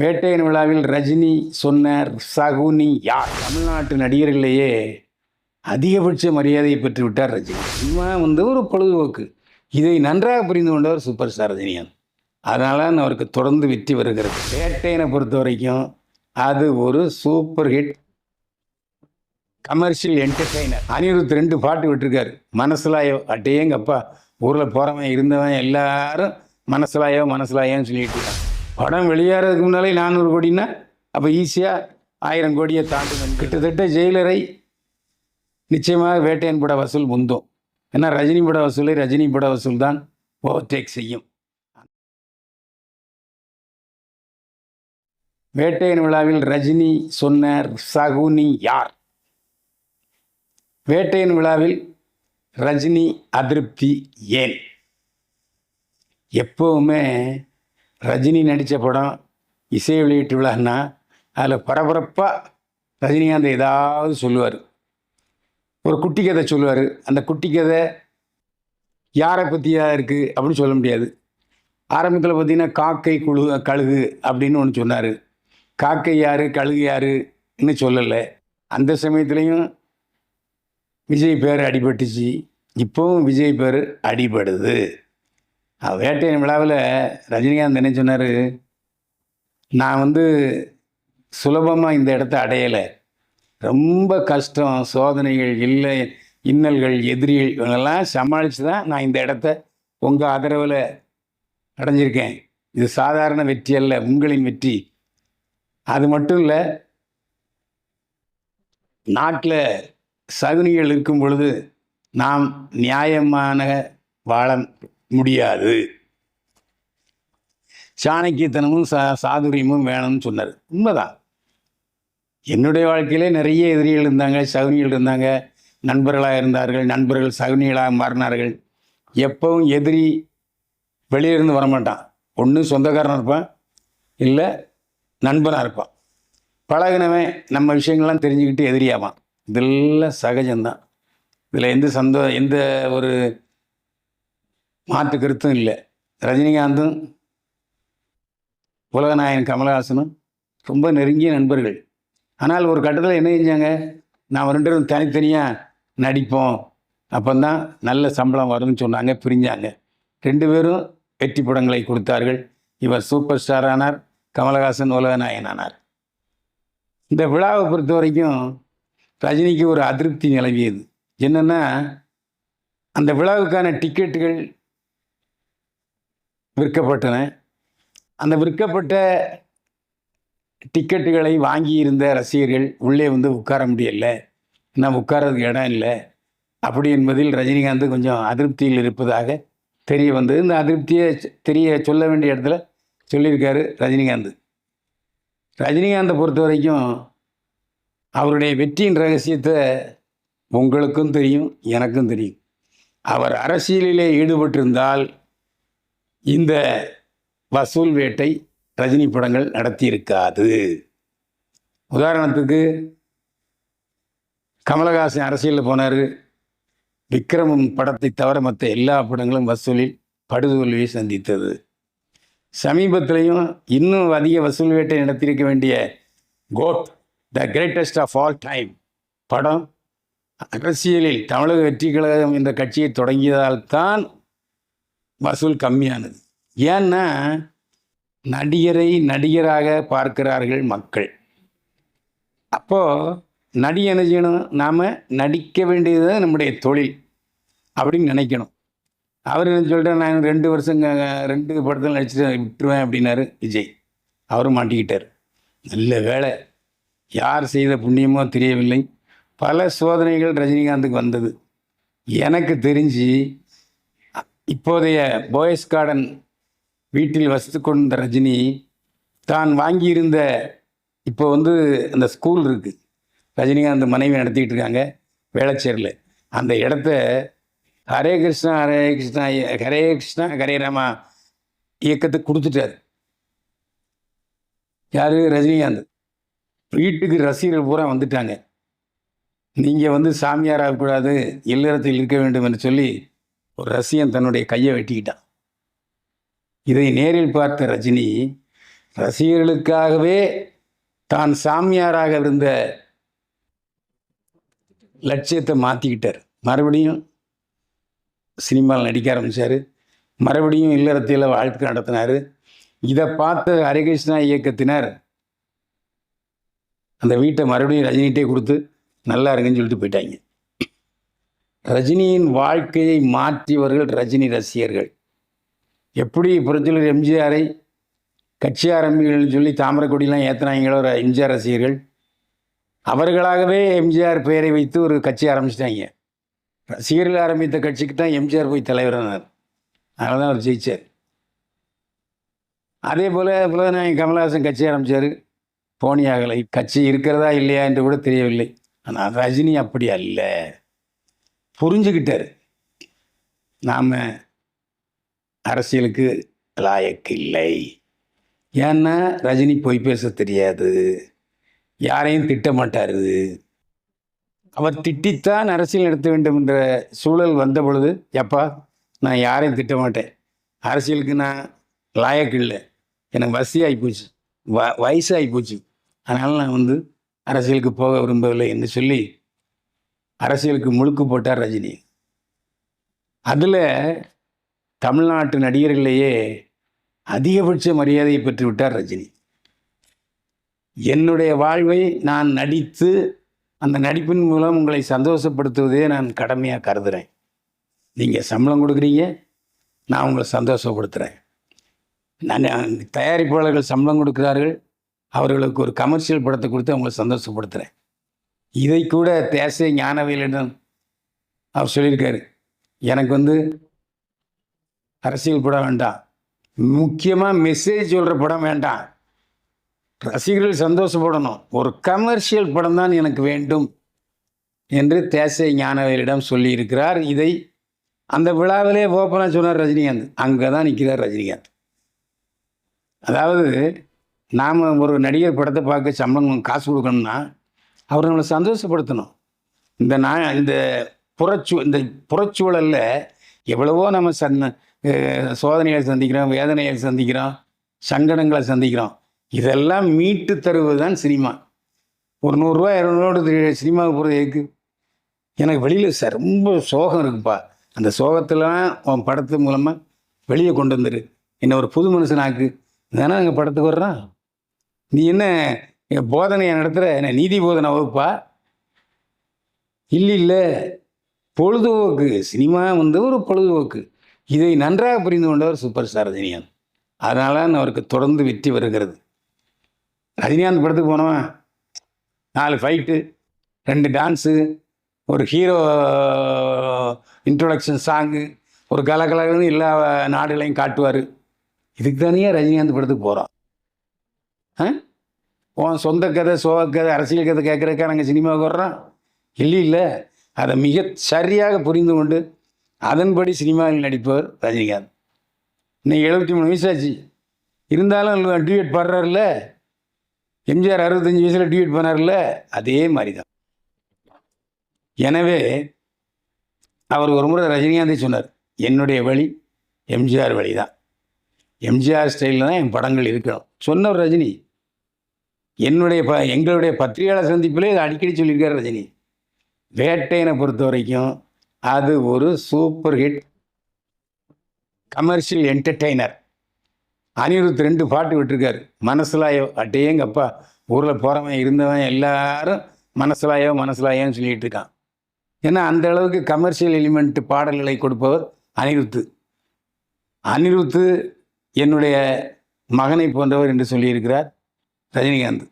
வேட்டையன் விழாவில் ரஜினி சொன்ன சகுனி யார்? தமிழ்நாட்டு நடிகர்களையே அதிகபட்ச மரியாதையை பெற்று விட்டார் ரஜினி. சினிமா வந்து ஒரு பொழுதுபோக்கு. இதை நன்றாக புரிந்து கொண்டவர் சூப்பர் ஸ்டார் ரஜினிகாந்த் அதனால அவருக்கு தொடர்ந்து வெற்றி வருகிறது. வேட்டையனை பொறுத்த வரைக்கும் அது ஒரு super hit commercial entertainer. Anirudh ரெண்டு பாட்டு விட்டுருக்காரு. மனசுலாயோ அட்டையேங்கப்பா ஊரில் போகிறவன் இருந்தவன் எல்லாரும் மனசுலாயோ மனசுலாயோன்னு சொல்லிட்டு இருக்கான் படம் வெளியேறதுக்கு முன்னாலே நானூறு கோடின்னா அப்போ ஈஸியாக ஆயிரம் கோடியை தாண்டும் கிட்டத்தட்ட ஜெயிலரை நிச்சயமாக வேட்டையன் பட வசூல் முந்தும். ஏன்னா ரஜினி பட வசூலை ரஜினி பட வசூல் தான் ஓவர்டேக் செய்யும். வேட்டையன் விழாவில் ரஜினி சொன்ன சகுனி யார்? வேட்டையன் விழாவில் ரஜினி அதிருப்தி ஏன்? எப்போவுமே ரஜினி நடித்த படம் இசை வெளியீட்டு விழான்னா அதில் பரபரப்பாக ரஜினிகாந்த் ஏதாவது சொல்லுவார். ஒரு குட்டி கதை சொல்லுவார். அந்த குட்டி கதை யாரை பற்றியாக இருக்குது அப்படின்னு சொல்ல முடியாது. ஆரம்பத்தில் பார்த்தீங்கன்னா காக்கை குழு கழுகு அப்படின்னு ஒன்று சொன்னார். காக்கை யார் கழுகு யாருன்னு சொல்லலை. அந்த சமயத்துலேயும் விஜய் பேர் அடிபட்டுச்சு. இப்போவும் விஜய் பேர் அடிபடுது. வேட்டையின் விழாவில் ரஜினிகாந்த் என்ன சொன்னார்? நான் வந்து சுலபமாக இந்த இடத்த அடையலை. ரொம்ப கஷ்டம் சோதனைகள் இல்லை இன்னல்கள் எதிரிகள் இவங்கெல்லாம் சமாளித்து தான் நான் இந்த இடத்த உங்கள் ஆதரவில் அடைஞ்சிருக்கேன். இது சாதாரண வெற்றி அல்ல உங்களின் வெற்றி. அது மட்டும் இல்லை நாட்டில் சகுனிகள் இருக்கும் பொழுது நாம் நியாயமான வாழ முடியாது. சாணக்கியத்தனமும் சா சாதுரியமும் வேணும்னு சொன்னார். உண்மைதான். என்னுடைய வாழ்க்கையிலே நிறைய எதிரிகள் இருந்தாங்க சகுனிகள் இருந்தாங்க நண்பர்களாக இருந்தார்கள் நண்பர்கள் சகுனிகளாக மாறினார்கள். எப்பவும் எதிரி வெளியிருந்து வரமாட்டான். ஒன்று சொந்தக்காரனாக இருப்பான் இல்லை நண்பனாக இருப்பான். பழகினவன் நம்ம விஷயங்கள்லாம் தெரிஞ்சுக்கிட்டு எதிரியாவான். இதெல்லாம் சகஜம்தான். இதில் எந்த சந்தோ எந்த ஒரு மாற்று கருத்தும் இல்லை. ரஜினிகாந்தும் உலகநாயகன் கமலஹாசனும் ரொம்ப நெருங்கிய நண்பர்கள். ஆனால் ஒரு கட்டத்தில் என்ன செஞ்சாங்க? நாம் ரெண்டு பேரும் தனித்தனியாக நடிப்போம். அப்போந்தான் நல்ல சம்பளம் வரும்னு சொன்னாங்க பிரிஞ்சாங்க. ரெண்டு பேரும் வெற்றி படங்களை கொடுத்தார்கள். இவர் சூப்பர் ஸ்டார் ஆனார் கமலஹாசன் உலகநாயகன் ஆனார். இந்த விழாவை பொறுத்த வரைக்கும் ரஜினிக்கு ஒரு அதிருப்தி நிலவியது. என்னென்னா அந்த விழாவுக்கான டிக்கெட்டுகள் விற்கப்பட்டன. அந்த விற்கப்பட்ட டிக்கெட்டுகளை வாங்கியிருந்த ரசிகர்கள் உள்ளே வந்து உட்கார முடியல. நான் உட்காரதுக்கு இடம் இல்லை. அப்படி என்பதில் ரஜினிகாந்த் கொஞ்சம் அதிருப்தியில் இருப்பதாக தெரிய வந்தது. இந்த அதிருப்தியை தெரிய சொல்ல வேண்டிய இடத்துல சொல்லியிருக்காரு ரஜினிகாந்த். ரஜினிகாந்தை பொறுத்த வரைக்கும் அவருடைய வெற்றியின் ரகசியத்தை உங்களுக்கும் தெரியும் எனக்கும் தெரியும். அவர் அரசியலிலே ஈடுபட்டிருந்தால் இந்த வசூல் வேட்டை ரஜினி படங்கள் நடத்தியிருக்காது. உதாரணத்துக்கு கமலஹாசன் அரசியலில் போனார். விக்ரமம் படத்தை தவிர மற்ற எல்லா படங்களும் வசூலில் படுதோல்வியை சந்தித்தது. சமீபத்திலையும் இன்னும் அதிக வசூல் வேட்டை நடத்தியிருக்க வேண்டிய GOAT the greatest of all time படம் அரசியலில் தமிழக வெற்றி கழகம் என்ற கட்சியை தொடங்கியதால் தான் வசூல் கம்மியானது. ஏன்னா நடிகரை நடிகராக பார்க்கிறார்கள் மக்கள். அப்போது நடி என்ன செய்யணும்? நாம் நடிக்க வேண்டியது நம்முடைய தொழில் அப்படின்னு நினைக்கணும். அவர் என்ன சொல்லிட்டு நான் ரெண்டு வருஷம் ரெண்டு படத்தில் நடிச்சுட்டு விட்டுருவேன் அப்படின்னாரு விஜய். அவரும் மாட்டிக்கிட்டார். நல்ல வேலை யார் செய்த புண்ணியமோ தெரியவில்லை. பல சோதனைகள் ரஜினிகாந்துக்கு வந்தது. எனக்கு தெரிஞ்சு இப்போதைய போயஸ் கார்டன் வீட்டில் வசித்து கொண்ட ரஜினி தான் வாங்கியிருந்த இப்போ வந்து அந்த ஸ்கூல் இருக்குது ரஜினிகாந்த் மனைவி நடத்திக்கிட்டு இருக்காங்க வேளச்சேரியில். அந்த இடத்த ஹரே கிருஷ்ணா ஹரே கிருஷ்ணா ஹரே கிருஷ்ணா ஹரே ராமா இயக்கத்துக்கு கொடுத்துட்டாரு. யார்? ரஜினிகாந்த் வீட்டுக்கு ரசிகர்கள் பூரா வந்துட்டாங்க. நீங்கள் வந்து சாமியார் ஆகக்கூடாது இல்லறத்தில் இருக்க வேண்டும் என்று சொல்லி ஒரு ரசிகன் தன்னுடைய கையை வெட்டிக்கிட்டான். இதை நேரில் பார்த்த ரஜினி ரசிகர்களுக்காகவே தான் சாமியாராக இருந்த லட்சியத்தை மாற்றிக்கிட்டார் மறுபடியும் சினிமாவில் நடிக்க ஆரம்பித்தார் மறுபடியும் இல்லறத்தில் வாழ்க்கை நடத்தினார். இதை பார்த்த ஹரிகிருஷ்ணா இயக்கத்தினர் அந்த வீட்டை மறுபடியும் ரஜினிகிட்டே கொடுத்து நல்லா இருக்குன்னு சொல்லிட்டு போயிட்டாங்க. ரஜினியின் வாழ்க்கையை மாற்றியவர்கள் ரஜினி ரசிகர்கள். எப்படி புரட்சியாளர் எம்ஜிஆரை கட்சி ஆரம்பிகள்னு சொல்லி தாமரைக்கொடியெலாம் ஏற்றுனாங்களோ ஒரு எம்ஜிஆர் ரசிகர்கள். அவர்களாகவே எம்ஜிஆர் பெயரை வைத்து ஒரு கட்சி ஆரம்பிச்சிட்டாங்க. ரசிகர்கள் ஆரம்பித்த கட்சிக்கு தான் எம்ஜிஆர் போய் தலைவரானார். அதனால தான் அவர் ஜெயிச்சார். அதே போல் புலநாயகன் கமல்ஹாசன் கட்சி ஆரம்பித்தார் போனியாகலை. கட்சி இருக்கிறதா இல்லையா என்று கூட தெரியவில்லை. ஆனால் ரஜினி அப்படி அல்ல. புரிஞ்சுக்கிட்டார். நாம் அரசியலுக்கு லாயக்கு இல்லை. ஏன்னா ரஜினி பொய் பேச தெரியாது. யாரையும் திட்ட மாட்டார். அவர் திட்டித்தான் அரசியல் நடத்த வேண்டும் என்ற சூழல் வந்த பொழுது எப்பா நான் யாரையும் திட்ட மாட்டேன். அரசியலுக்கு நான் லாயக்கு இல்லை. எனக்கு வசதியாகி போச்சு. வ வயசாகி ஆகிப்போச்சு அதனால் நான் வந்து அரசியலுக்கு போக விரும்பவில்லை என்று சொல்லி அரசியலுக்கு முழுக்கு போட்டார் ரஜினி. அதில் தமிழ்நாட்டு நடிகர்களையே அதிகபட்ச மரியாதையை பெற்று விட்டார் ரஜினி. என்னுடைய வாழ்வை நான் நடித்து அந்த நடிப்பின் மூலம் உங்களை சந்தோஷப்படுத்துவதே நான் கடமையாக கருதுகிறேன் நீங்கள் சம்பளம் கொடுக்குறீங்க நான் உங்களை சந்தோஷப்படுத்துகிறேன் நான் தயாரிப்பாளர்கள் சம்பளம் கொடுக்கிறார்கள் அவர்களுக்கு ஒரு கமர்ஷியல் படத்தை கொடுத்து அவங்களை சந்தோஷப்படுத்துகிறேன் இதை கூட தேச ஞானவேலிடம் அவர் சொல்லியிருக்காரு. எனக்கு வந்து அரசியல் படம் வேண்டாம். முக்கியமாக மெசேஜ் சொல்கிற படம் வேண்டாம். ரசிகர்கள் சந்தோஷப்படணும். ஒரு கமர்ஷியல் படம் தான் எனக்கு வேண்டும் என்று தேசை ஞானவேலிடம் சொல்லியிருக்கிறார். இதை அந்த விழாவிலே ஓப்பனாக சொன்னார் ரஜினிகாந்த். அங்கே தான் நிற்கிறார் ரஜினிகாந்த். அதாவது நாம் ஒரு நடிகர் படத்தை பார்க்க சம்பளம் காசு கொடுக்கணும்னா அவர் நம்மளை சந்தோஷப்படுத்தணும். இந்த நான் இந்த புறச்சூ இந்த புறச்சூழலில் எவ்வளவோ நம்ம சன் சோதனைகளை சந்திக்கிறோம் வேதனைகளை சந்திக்கிறோம் சங்கடங்களை சந்திக்கிறோம். இதெல்லாம் மீட்டு தருவது தான் சினிமா. ஒரு நூறுரூவா இரநூறுவா சினிமாவுக்கு போகிறது எதுக்கு? எனக்கு வெளியில் சார் ரொம்ப சோகம் இருக்குப்பா. அந்த சோகத்தெல்லாம் உன் படத்து மூலமாக வெளியே கொண்டு வந்துரு. என்ன ஒரு புது மனுஷனாக்கு. தானே அங்கே படத்துக்கு வர்றான்? நீ என்ன இங்க போதனையை நடத்துகிற என்ன நீதி போதனை வகுப்பா? இல்லை இல்லை. பொழுதுபோக்கு. சினிமா வந்து ஒரு பொழுதுபோக்கு. இதை நன்றாக புரிந்து கொண்டவர் சூப்பர் ஸ்டார் ரஜினிகாந்த். அதனால தான் அவருக்கு தொடர்ந்து வெற்றி வருகிறது. ரஜினிகாந்த் படத்துக்கு போனவன் நாலு ஃபைட்டு ரெண்டு டான்ஸு ஒரு ஹீரோ இன்ட்ரொடக்ஷன் சாங்கு ஒரு கலகலன்னு எல்லா நாடுகளையும் காட்டுவார். இதுக்கு தானே ரஜினிகாந்த் படத்துக்கு போகிறோம் ஆ? உன் சொந்த கதை சோக கதை அரசியல் கதை கேட்குறக்கா நாங்கள் சினிமாவுக்கு வர்றோம்? இல்லை இல்லை. அதை மிக சரியாக புரிந்து கொண்டு அதன்படி சினிமாவில் நடிப்பவர் ரஜினிகாந்த். இன்னைக்கு எழுபத்தி மூணு வயசாச்சு. இருந்தாலும் டியூட் பாடுறாருல எம்ஜிஆர் அறுபத்தஞ்சி வயசில் டியூட் பண்ணார்ல அதே மாதிரி தான் எனவே அவர் ஒரு முறை ரஜினிகாந்தே சொன்னார் என்னுடைய வழி எம்ஜிஆர் வழி தான் எம்ஜிஆர் ஸ்டைலில் தான் என் படங்கள் இருக்கணும். சொன்னவர் ரஜினி. என்னுடைய ப எங்களுடைய பத்திரிகையாளர் சந்திப்பிலே இதை அடிக்கடி சொல்லியிருக்கார் ரஜினி. வேட்டையனை பொறுத்த வரைக்கும் அது ஒரு super hit commercial entertainer. Anirudh ரெண்டு பாட்டு விட்டுருக்காரு. மனசுலாயோ அட்டேங்கப்பா ஊரில் போகிறவன் இருந்தவன் எல்லாரும் மனசுலாயோ மனசுலாயோன்னு சொல்லிட்டு இருக்கான். ஏன்னா அந்த அளவுக்கு கமர்ஷியல் எலிமெண்ட் பாடல்களை கொடுப்பவர் அனிருத்து. அனிருத்து என்னுடைய மகனை போன்றவர் என்று சொல்லியிருக்கிறார். ரஜினிகாந்த்.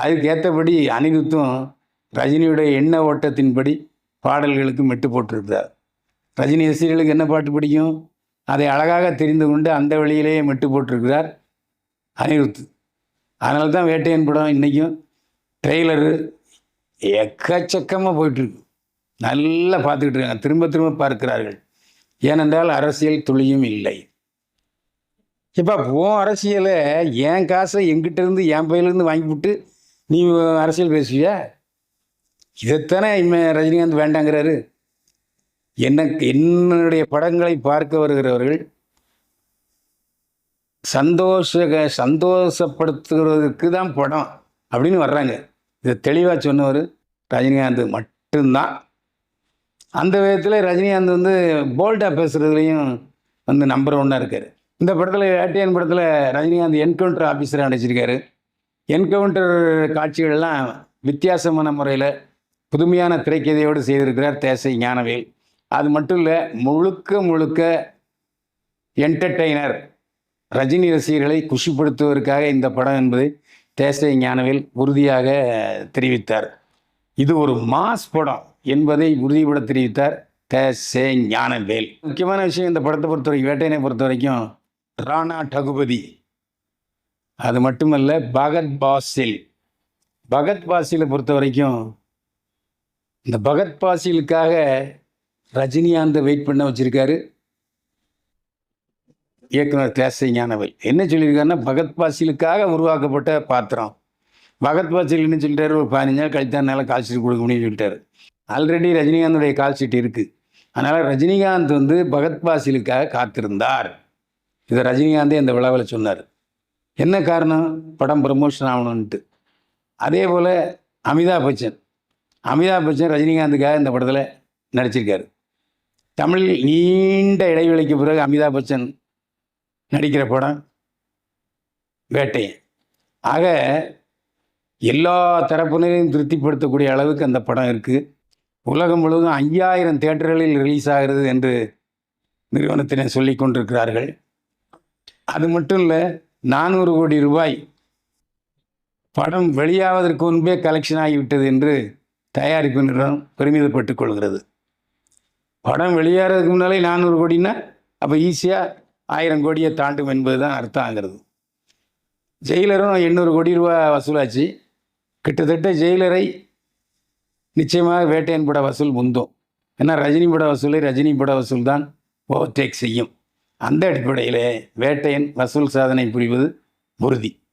அதுக்கேற்றபடி அனிருத்தும் ரஜினியுடைய எண்ண ஓட்டத்தின்படி பாடல்களுக்கு மெட்டு போட்டிருக்கிறார். ரஜினி ரசிகர்களுக்கு என்ன பாட்டு பிடிக்கும்? அதை அழகாக தெரிந்து கொண்டு அந்த வழியிலேயே மெட்டு போட்டிருக்கிறார் அனிருத். அதனால தான் வேட்டையன் படம் இன்றைக்கும் ட்ரெய்லரு எக்கச்சக்கமாக போயிட்டுருக்கு. நல்லா பார்த்துக்கிட்டு இருக்காங்க. திரும்ப திரும்ப பார்க்கிறார்கள். ஏனென்றால் அரசியல் துளியும் இல்லை. இப்போ உன் அரசியலை என் காசை எங்கிட்ட இருந்து என் பையிலேருந்து வாங்கிவிட்டு நீ அரசியல் பேசுவியா? இதைத்தானே இனிமேல் ரஜினிகாந்த் வேண்டாங்கிறாரு. என்ன என்னுடைய படங்களை பார்க்க வருகிறவர்கள் சந்தோஷ சந்தோஷப்படுத்துகிறதுக்கு தான் படம் அப்படின்னு வர்றாங்க. இதை தெளிவாக சொன்னவர் ரஜினிகாந்த் மட்டும்தான். அந்த விதத்தில் ரஜினிகாந்த் வந்து போல்டாக பேசுகிறதுலையும் வந்து நம்பர் ஒன்னாக இருக்கார். இந்த படத்தில் ஏடிஎன் படத்தில் ரஜினிகாந்த் என்கவுண்டர் ஆஃபீஸராக நடிச்சிருக்காரு. என்கவுண்டர் காட்சிகள்லாம் வித்தியாசமான முறையில் புதுமையான திரைக்கதையோடு செய்திருக்கிறார் தேசை ஞானவேல். அது மட்டும் இல்லை முழுக்க முழுக்க என்டர்டெய்னர் ரஜினி ரசிகர்களை குஷிப்படுத்துவதற்காக இந்த படம் என்பதை தேசை ஞானவேல் உறுதியாக தெரிவித்தார். இது ஒரு மாஸ் படம் என்பதை உறுதிபட தெரிவித்தார் தேசே ஞானவேல். முக்கியமான விஷயம் இந்த படத்தை பொறுத்த வரைக்கும் வேட்டையனை பொறுத்த வரைக்கும் ராணா டகுபதி. அது மட்டுமல்ல பகத் பாசில் பகத் பாசிலை பொறுத்த வரைக்கும் இந்த பகத் பாசிலுக்காக ரஜினிகாந்தை வெயிட் பண்ண வச்சுருக்காரு. இயக்குனர் தேசை ஞானவேல். என்ன சொல்லியிருக்காருன்னா பகத் பாசிலுக்காக உருவாக்கப்பட்ட பாத்திரம். பகத் பாசில் என்ன சொல்லிட்டாரு? ஒரு பதினஞ்சு நாள் கழித்தானால கால் ஷீட் கொடுக்க முடியும்னு சொல்லிட்டாரு. ஆல்ரெடி ரஜினிகாந்துடைய கால் ஷீட் இருக்குது அதனால் ரஜினிகாந்த் வந்து பகத் பாசிலுக்காக காத்திருந்தார். இதை ரஜினிகாந்தே இந்த விழாவில் சொன்னார். என்ன காரணம்? படம் ப்ரமோஷன் ஆகணுன்ட்டு அதே போல் அமிதாப் பச்சன். அமிதாப் பச்சன் ரஜினிகாந்துக்காக இந்த படத்தில் நடிச்சிருக்காரு. தமிழில் நீண்ட இடைவெளிக்கு பிறகு அமிதாப் பச்சன் நடிக்கிற படம் வேட்டையன். ஆக எல்லா தரப்பினரையும் திருப்திப்படுத்தக்கூடிய அளவுக்கு அந்த படம் இருக்குது உலகம் முழுவதும் ஐயாயிரம் தேட்டர்களில் ரிலீஸ் ஆகிறது என்று நிறுவனத்தினர் சொல்லி கொண்டிருக்கிறார்கள். அது மட்டும் இல்லை நானூறு கோடி ரூபாய் படம் வெளியாவதற்கு முன்பே கலெக்ஷன் ஆகிவிட்டது என்று தயாரிப்பு நிறுவனம் பெருமிதப்பட்டுக் கொள்கிறது. படம் வெளியேறதுக்கு முன்னாலே நானூறு கோடின்னா அப்போ ஈஸியாக ஆயிரம் கோடியை தாண்டும் என்பது தான் அர்த்தம் ஆகிறது ஜெயிலரும் எண்ணூறு கோடி ரூபா வசூலாச்சு. கிட்டத்தட்ட ஜெயிலரை நிச்சயமாக வேட்டையன் பட வசூல் முந்தும். ஏன்னா ரஜினி பட வசூலை ரஜினி பட வசூல் தான் ஓவர்டேக் செய்யும். அந்த அடிப்படையிலே வேட்டையன் வசூல் சாதனை புரிவது உறுதி.